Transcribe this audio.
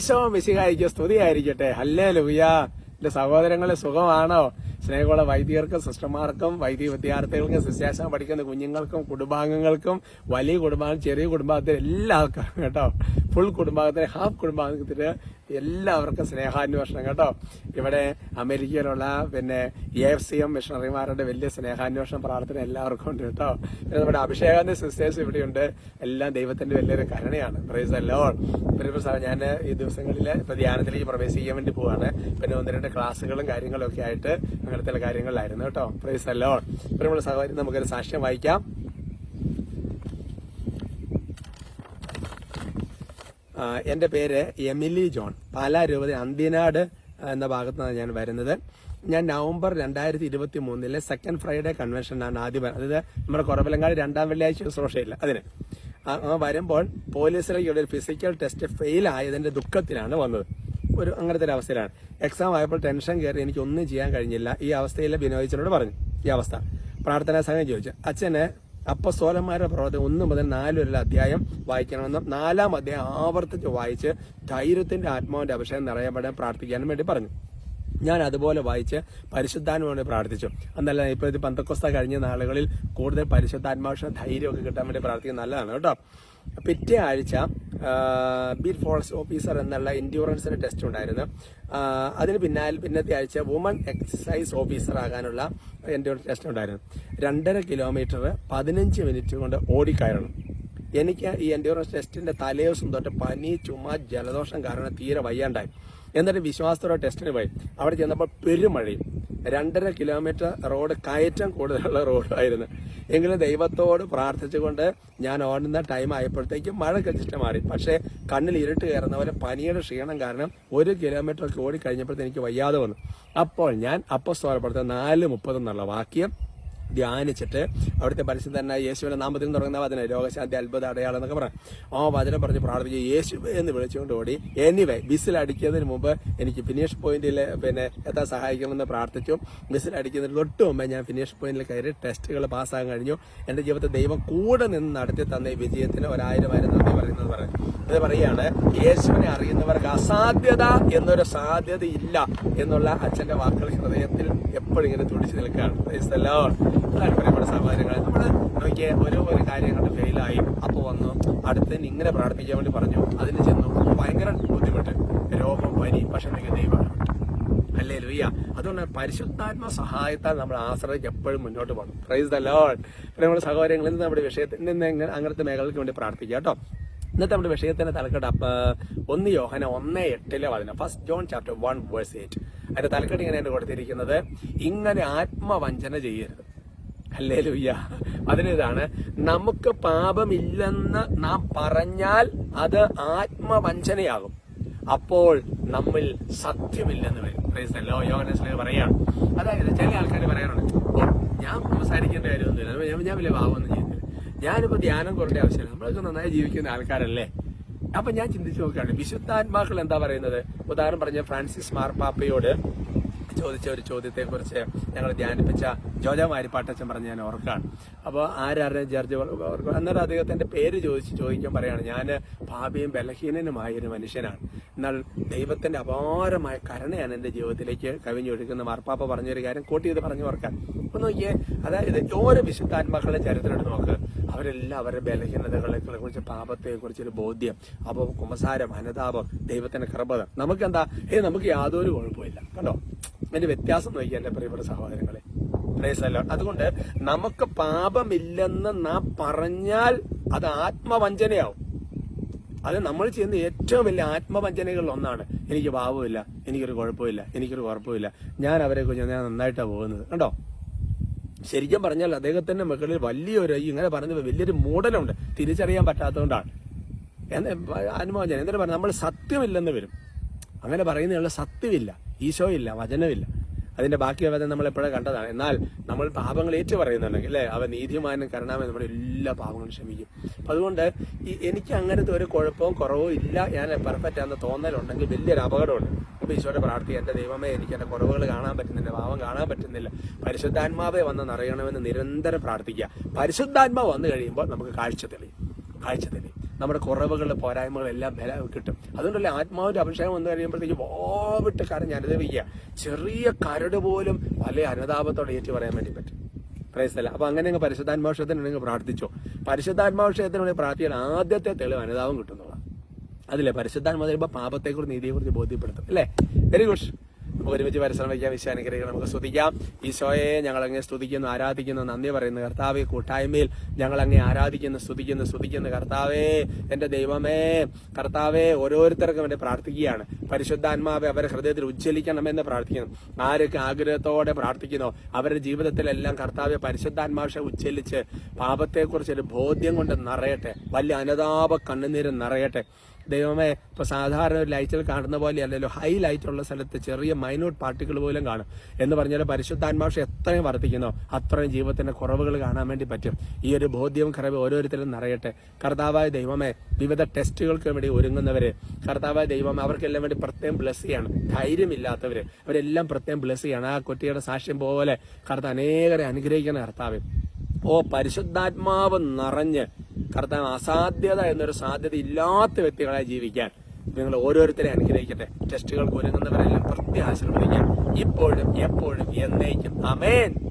ഈശോ മിശിഹായിക്ക് സ്തുതിയായിരിക്കട്ടെ. ഹല്ലേ ലുയ്യ എന്റെ സഹോദരങ്ങളെ സുഖമാണോ? സ്നേഹമുള്ള വൈദികർക്കും സിസ്റ്റർമാർക്കും വൈദിക വിദ്യാർത്ഥികൾക്കും ശിഷ്യാശം പഠിക്കുന്ന കുഞ്ഞുങ്ങൾക്കും കുടുംബാംഗങ്ങൾക്കും വലിയ കുടുംബാംഗം ചെറിയ കുടുംബാംഗത്തിന് എല്ലാവർക്കും കേട്ടോ. ഫുൾ കുടുംബാംഗത്തിന് ഹാഫ് കുടുംബാംഗത്തിന് എല്ലാവർക്കും സ്നേഹാന്വേഷണം കേട്ടോ. ഇവിടെ അമേരിക്കയിലുള്ള പിന്നെ എ എഫ് സി എം മിഷണറിമാരുടെ വലിയ സ്നേഹാന്വേഷണം പ്രാർത്ഥന എല്ലാവർക്കും ഉണ്ട് കേട്ടോ. പിന്നെ നമ്മുടെ അഭിഷേകാന്റെ സിസ്റ്റേഴ്സ് ഇവിടെയുണ്ട്. എല്ലാം ദൈവത്തിന്റെ വലിയൊരു കരുണയാണ്. പ്രൈസ് അല്ലോ ഞാൻ ഈ ദിവസങ്ങളിൽ ഇപ്പൊ ധ്യാനത്തിലേക്ക് പ്രവേശിക്കാൻ വേണ്ടി പോവാണ്. പിന്നെ ഒന്ന് രണ്ട് ക്ലാസ്സുകളും കാര്യങ്ങളും ഒക്കെ ആയിട്ട് അങ്ങനത്തെ കാര്യങ്ങളിലായിരുന്നു കേട്ടോ. പ്രൈസ് അല്ലോ പിന്നെ നമ്മുടെ സഹോദരി നമുക്കൊരു സാക്ഷ്യം വായിക്കാം. എന്റെ പേര് എമിലി ജോൺ. പാലാ രൂപത അന്തിനാട് എന്ന ഭാഗത്താണ് ഞാൻ വരുന്നത്. ഞാൻ നവംബർ രണ്ടായിരത്തി ഇരുപത്തി മൂന്നിലെ സെക്കൻഡ് ഫ്രൈഡേ കൺവെൻഷനാണ് ആദ്യം. അതായത് നമ്മുടെ കുറവിലങ്ങാട് രണ്ടാം വെള്ളിയാഴ്ച ശുശ്രൂഷയില്ല അതിന്. വരുമ്പോൾ പോലീസിലേക്ക് ഒരു ഫിസിക്കൽ ടെസ്റ്റ് ഫെയിൽ ആയതിന്റെ ദുഃഖത്തിലാണ് വന്നത്. ഒരു അങ്ങനത്തെ ഒരു അവസ്ഥയിലാണ്. എക്സാം ആയപ്പോൾ ടെൻഷൻ കയറി എനിക്ക് ഒന്നും ചെയ്യാൻ കഴിഞ്ഞില്ല. ഈ അവസ്ഥയിൽ ബിനോയിച്ചനോട് പറഞ്ഞു. ഈ അവസ്ഥ. പ്രാർത്ഥനാ സമയം ചോദിച്ചു. അച്ഛന് അപ്പസ്തോലന്മാരുടെ പ്രവർത്തനം ഒന്ന് മുതൽ നാല് വരെയുള്ള അധ്യായം വായിക്കണമെന്നും നാലാം അധ്യായം ആവർത്തിച്ച് വായിച്ച് ധൈര്യത്തിന്റെ ആത്മാവിന്റെ അഭിഷേകം നിറയപ്പെടാൻ പ്രാർത്ഥിക്കാനും വേണ്ടി പറഞ്ഞു. ഞാൻ അതുപോലെ വായിച്ച് പരിശുദ്ധാത്മ വേണ്ടി പ്രാർത്ഥിച്ചു. എന്നല്ല ഇപ്പോഴത്തെ ഇത് പന്തക്കൊസ്ത കഴിഞ്ഞ നാളുകളിൽ കൂടുതൽ പരിശുദ്ധാത്മാവിഷ ധൈര്യമൊക്കെ കിട്ടാൻ വേണ്ടി പ്രാർത്ഥിക്കുന്നത് നല്ലതാണ് കേട്ടോ. പിറ്റേ ആഴ്ച ബിൽ ഫോറസ്റ്റ് ഓഫീസർ എന്നുള്ള ഇൻഡ്യൂറൻസിന് ടെസ്റ്റ് ഉണ്ടായിരുന്നു. അതിന് പിന്നാലെ പിന്നത്തെ ആഴ്ച വുമൺ എക്സസൈസ് ഓഫീസർ ആകാനുള്ള എൻഡ്യൂറൻസ് ടെസ്റ്റ് ഉണ്ടായിരുന്നു. രണ്ടര കിലോമീറ്റർ പതിനഞ്ച് മിനിറ്റ് കൊണ്ട് ഓടിക്കയറണം. എനിക്ക് ഈ എൻഡ്യൂറൻസ് ടെസ്റ്റിന്റെ തലേദിവസം തൊട്ട് പനി ചുമ ജലദോഷം കാരണം തീരെ വയ്യാണ്ടായി. എന്നിട്ട് വിശ്വാസത്തോടെ ടെസ്റ്റിന് പോയി. അവിടെ ചെന്നപ്പോൾ പെരുമഴയും. രണ്ടര കിലോമീറ്റർ റോഡ് കയറ്റം കൂടുതലുള്ള റോഡായിരുന്നു എങ്കിലും ദൈവത്തോട് പ്രാർത്ഥിച്ചുകൊണ്ട് ഞാൻ ഓടുന്ന ടൈം ആയപ്പോഴത്തേക്കും മഴ കച്ചിട്ട് മാറി. പക്ഷേ കണ്ണിൽ ഇരുട്ട് കയറുന്നവരെ പനിയുടെ ക്ഷീണം കാരണം ഒരു കിലോമീറ്റർ ഒക്കെ ഓടി കഴിഞ്ഞപ്പോഴത്തേക്ക് എനിക്ക് വയ്യാതെ വന്നു. അപ്പോൾ ഞാൻ അപ്പസ്തോലപ്പെടുത്ത നാല് മുപ്പത് എന്നുള്ള വാക്യം ധ്യാനിച്ചിട്ട് അവിടുത്തെ പരിശുദ്ധനായ യേശുവിന്റെ നാമത്തിൽ തുടങ്ങുന്ന വചനം രോഗശാന്തി അത്ഭുത അടയാളം എന്നൊക്കെ പറയാം ആ വചനം പറഞ്ഞ് പ്രാർത്ഥിച്ച് യേശു എന്ന് വിളിച്ചുകൊണ്ട് ഓടി. എനിവേ ബിസിൽ അടിക്കുന്നതിന് മുമ്പ് എനിക്ക് ഫിനിഷ് പോയിന്റിൽ പിന്നെ എത്താൻ സഹായിക്കണമെന്ന് പ്രാർത്ഥിച്ചു. ബിസിൽ അടിക്കുന്നതിന് തൊട്ട് മുമ്പേ ഞാൻ ഫിനിഷ് പോയിന്റിൽ കയറി ടെസ്റ്റുകൾ പാസ്സാകാൻ കഴിഞ്ഞു. എന്റെ ജീവിതത്തിൽ ദൈവം കൂടെ നിന്ന് നടത്തി തന്ന വിജയത്തിന് ഒരായിരം ആയിരം നന്ദി പറയുന്നത് പറയാം. ഇത് പറയാണ് യേശുവിനെ അറിയുന്നവർക്ക് അസാധ്യത എന്നൊരു സാധ്യത ഇല്ല എന്നുള്ള അച്ഛന്റെ വാക്കുകൾ ഹൃദയത്തിൽ എപ്പോഴും ഇങ്ങനെ തുടിച്ചു നിൽക്കുകയാണ്. Praise the Lord. അതാണ് പ്രിയപ്പെട്ട സഹോദരങ്ങളെ നമ്മൾ നോക്കിയ ഓരോ ഒരു കാര്യം ഫെയിലായി അപ്പോൾ വന്നു. അടുത്തതിന് ഇങ്ങനെ പ്രാർത്ഥിക്കാൻ വേണ്ടി പറഞ്ഞു. അതിന് ചെന്നു. ഭയങ്കര ബുദ്ധിമുട്ട്. രോഗം പനി പക്ഷെ നിങ്ങൾ ദൈവമാണ് അല്ലേ ലുയ്യ അതുകൊണ്ട് പരിശുദ്ധാത്മ സഹായത്താൽ നമ്മൾ ആശ്രയിച്ച് എപ്പോഴും മുന്നോട്ട് പോകണം. പ്രൈസ് ദ ലോഡ് പിന്നെ നമ്മുടെ സഹോദരങ്ങൾ ഇന്ന് നമ്മുടെ വിഷയത്തിൽ നിന്ന് അങ്ങനത്തെ മേഖലയ്ക്ക് വേണ്ടി പ്രാർത്ഥിക്കുക കേട്ടോ. ഇന്നത്തെ നമ്മുടെ വിഷയത്തിന്റെ തലക്കെട്ട് ഒന്ന് യോഹന ഒന്ന് എട്ടിലെ വചനം. First John chapter one verse eight അതിന്റെ തലക്കെട്ട് ഇങ്ങനെയാണ് കൊടുത്തിരിക്കുന്നത് ഇങ്ങനെ ആത്മവഞ്ചന ചെയ്യരുത്. അല്ലേ ലുയ്യ അതിനിതാണ് നമുക്ക് പാപമില്ലെന്ന് നാം പറഞ്ഞാൽ അത് ആത്മവഞ്ചനയാകും. അപ്പോൾ നമ്മിൽ സത്യമില്ലെന്ന് വരും. Lord. പറയാണ്. അതായത് ചില ആൾക്കാർ പറയാറുണ്ട് "ഓ, ഞാൻ സംസാരിക്കേണ്ട കാര്യമൊന്നുമില്ല. ഞാൻ- ഞാൻ വലിയ ഭാവമൊന്നും ചെയ്യുന്നില്ല ഞാനിപ്പോ ധ്യാനം കുറേണ്ട ആവശ്യമില്ല. നമ്മളൊക്കെ നന്നായി ജീവിക്കുന്ന ആൾക്കാരല്ലേ? അപ്പൊ ഞാൻ ചിന്തിച്ചു നോക്കുകയാണ്. വിശുദ്ധാത്മാക്കൾ എന്താ പറയുന്നത്? ഉദാഹരണം പറഞ്ഞ ഫ്രാൻസിസ് മാർപ്പാപ്പയോട് ചോദിച്ച ഒരു ചോദ്യത്തെക്കുറിച്ച് ഞങ്ങൾ ധ്യാനിപ്പിച്ച ജോജ മാരിപ്പാട്ടച്ചൻ പറഞ്ഞ് ഞാൻ ഓർക്കാണ് അപ്പോൾ ആരാരെ ജർജ് അന്നേരം അദ്ദേഹത്തിന്റെ പേര് ചോദിച്ച് ചോദിക്കാൻ പറയാണ്. ഞാൻ ഭാവിയും ബലഹീനനുമായ ഒരു മനുഷ്യനാണ്. എന്നാൽ ദൈവത്തിന്റെ അപാരമായ കരുണയാണ് എന്റെ ജീവിതത്തിലേക്ക് കവിഞ്ഞൊഴുക്കുന്ന മാർപ്പാപ്പ പറഞ്ഞൊരു കാര്യം കോട്ട് ചെയ്ത് പറഞ്ഞു ഓർക്കാൻ. അപ്പൊ നോക്കിയേ അതായത് ഓരോ വിശുദ്ധാത്മാക്കളുടെ ചരിത്രം എടുത്ത് നോക്ക്. അവരെല്ലാം അവരുടെ ബലഹീനതകളെ കുറിച്ച് പാപത്തെ കുറിച്ചൊരു ബോധ്യം അപ്പോൾ കുമസാരം അനുതാപം ദൈവത്തിന്റെ കൃപത നമുക്കെന്താ? ഏ നമുക്ക് യാതൊരു കുഴപ്പമില്ല കണ്ടോ? അതിന്റെ വ്യത്യാസം നോക്കി എന്റെ പ്രിയപ്പെട്ട സഹോദരങ്ങളെ. അതുകൊണ്ട് നമുക്ക് പാപമില്ലെന്ന് നാം പറഞ്ഞാൽ അത് ആത്മവഞ്ചനയാവും. അത് നമ്മൾ ചെയ്യുന്ന ഏറ്റവും വലിയ ആത്മവഞ്ചനകളിൽ ഒന്നാണ്. എനിക്ക് പാപമില്ല എനിക്കൊരു കുഴപ്പമില്ല എനിക്കൊരു കുഴപ്പമില്ല ഞാൻ അവരെ കുറിച്ച് ഞാൻ നന്നായിട്ടാണ് പോകുന്നത്. കണ്ടോ? ശരിക്കും പറഞ്ഞാൽ അദ്ദേഹത്തിന്റെ മുകളിൽ വലിയൊരു ഇങ്ങനെ പറഞ്ഞ വലിയൊരു മൂടലുണ്ട്. തിരിച്ചറിയാൻ പറ്റാത്തതുകൊണ്ടാണ്. എന്താ ഞാൻ എന്തിനാ പറഞ്ഞാൽ നമ്മൾ സത്യമില്ലെന്ന് വരും. അങ്ങനെ പറയുന്നതിനുള്ള സത്യമില്ല. ഈശോയില്ല വചനമില്ല. അതിന്റെ ബാക്കി വചനം നമ്മൾ എപ്പോഴും കണ്ടതാണ്. എന്നാൽ നമ്മൾ പാപങ്ങൾ ഏറ്റു പറയുന്നുണ്ടെങ്കിൽ അല്ലേ? അവ നീതിമാനും കരണാമെന്ന് നമ്മുടെ എല്ലാ പാപങ്ങളും ക്ഷമിക്കും. അപ്പൊ അതുകൊണ്ട് ഈ എനിക്ക് അങ്ങനത്തെ ഒരു കുഴപ്പവും കുറവും ഇല്ല ഞാൻ പെർഫെക്റ്റ് ആണെന്ന് തോന്നലുണ്ടെങ്കിൽ വലിയൊരു അപകടമുണ്ട്. അപ്പൊ ഈശോയുടെ പ്രാർത്ഥി എന്റെ ദൈവമേ എനിക്ക് എന്റെ കുറവുകൾ കാണാൻ പറ്റുന്നില്ല പാവം കാണാൻ പറ്റുന്നില്ല. പരിശുദ്ധാത്മാവേ വന്ന് അറിയണമെന്ന് നിരന്തരം പ്രാർത്ഥിക്കുക. പരിശുദ്ധാത്മാവ് വന്നു കഴിയുമ്പോൾ നമുക്ക് കാഴ്ച തെളിയും. കാഴ്ച തെളിയും. നമ്മുടെ കുറവുകളുടെ പോരായ്മകളെല്ലാം ബല കിട്ടും. അതുകൊണ്ടല്ലേ ആത്മാവിന്റെ അഭിഷേകം വന്നു കഴിയുമ്പോഴത്തേക്ക് വാവിട്ട് കരഞ്ഞ് അനുദവിക്കുക ചെറിയ കരട് പോലും പല അനുതാപത്തോടെ ഏറ്റു പറയാൻ വേണ്ടി പറ്റും. പ്രേസല്ല. അപ്പൊ അങ്ങനെ അങ്ങ് പരിശുദ്ധാത്മാവിഷയത്തിന് നിങ്ങൾ പ്രാർത്ഥിച്ചോ. പരിശുദ്ധാത്മാവിഷയത്തിനുള്ള പ്രാർത്ഥിക്കാൻ ആദ്യത്തെ തെളിവ് അനുതാപം കിട്ടുന്നതാണ്. അതിലെ പരിശുദ്ധാത്മാ പാപത്തെക്കുറിച്ച് നീതിയെക്കുറിച്ച് ബോധ്യപ്പെടുത്തും. അല്ലേ? വെരി ഗുഡ് ഒരുമിച്ച് പരിശ്രമം വയ്ക്കാം അനുഗ്രഹിക്കണം നമുക്ക് സ്തുതിക്കാം. ഈശോയെ ഞങ്ങൾ അങ്ങ് സ്തുതിക്കുന്നു ആരാധിക്കുന്നു നന്ദി പറയുന്നു. കർത്താവെ കൂട്ടായ്മയിൽ ഞങ്ങൾ അങ്ങനെ ആരാധിക്കുന്നു സ്തുതിക്കുന്നു സ്തുതിക്കുന്നു. കർത്താവേ എന്റെ ദൈവമേ കർത്താവെ ഓരോരുത്തർക്കും വേണ്ടി പ്രാർത്ഥിക്കുകയാണ്. പരിശുദ്ധാത്മാവെ അവരുടെ ഹൃദയത്തിൽ ഉജ്ജ്വലിക്കണമെന്ന് പ്രാർത്ഥിക്കുന്നു. ആരൊക്കെ ആഗ്രഹത്തോടെ പ്രാർത്ഥിക്കുന്നു അവരുടെ ജീവിതത്തിലെല്ലാം കർത്താവെ പരിശുദ്ധാത്മാവ ഉജ്ജ്വലിച്ച് പാപത്തെക്കുറിച്ച് ഒരു ബോധ്യം കൊണ്ട് നിറയട്ടെ. വലിയ അനുതാപ കണ്ണുനീര് നിറയട്ടെ. ദൈവമേ ഇപ്പൊ സാധാരണ ഒരു ലൈറ്റിൽ കാണുന്ന പോലെ അല്ലല്ലോ ഹൈ ലൈറ്റ് ഉള്ള സ്ഥലത്ത് ചെറിയ മൈന്യൂട്ട് പാർട്ടികൾ പോലും കാണും. എന്ന് പറഞ്ഞാൽ പരിശുദ്ധാത്മാഷ എത്രയും വർദ്ധിക്കുന്നോ അത്രയും ജീവിതത്തിന്റെ കുറവുകൾ കാണാൻ വേണ്ടി പറ്റും. ഈ ഒരു ബോധ്യവും കറവ് ഓരോരുത്തരും നിറയട്ടെ. കർത്താവായ ദൈവമേ വിവിധ ടെസ്റ്റുകൾക്ക് വേണ്ടി ഒരുങ്ങുന്നവര് കർത്താവായ ദൈവം അവർക്കെല്ലാം വേണ്ടി പ്രത്യേകം ബ്ലസ് ചെയ്യാണ്. ധൈര്യമില്ലാത്തവര് അവരെല്ലാം പ്രത്യേകം ബ്ലസ് ചെയ്യാണ്. ആ കുട്ടിയുടെ സാക്ഷ്യം പോലെ കർത്താവ് അനേകരെ അനുഗ്രഹിക്കുന്ന കർത്താവ്. ഓ പരിശുദ്ധാത്മാവ് നിറഞ്ഞ് കർത്താവ് അസാധ്യത എന്നൊരു സാധ്യത ഇല്ലാത്ത വ്യക്തികളായി ജീവിക്കാൻ നിങ്ങൾ ഓരോരുത്തരെ അനുഗ്രഹിക്കട്ടെ. ടെസ്റ്റുകൾക്ക് ഒരുങ്ങുന്നവരെല്ലാം പ്രത്യാശ്രമിക്കാൻ ഇപ്പോഴും എപ്പോഴും എന്നേക്കും. അമേൻ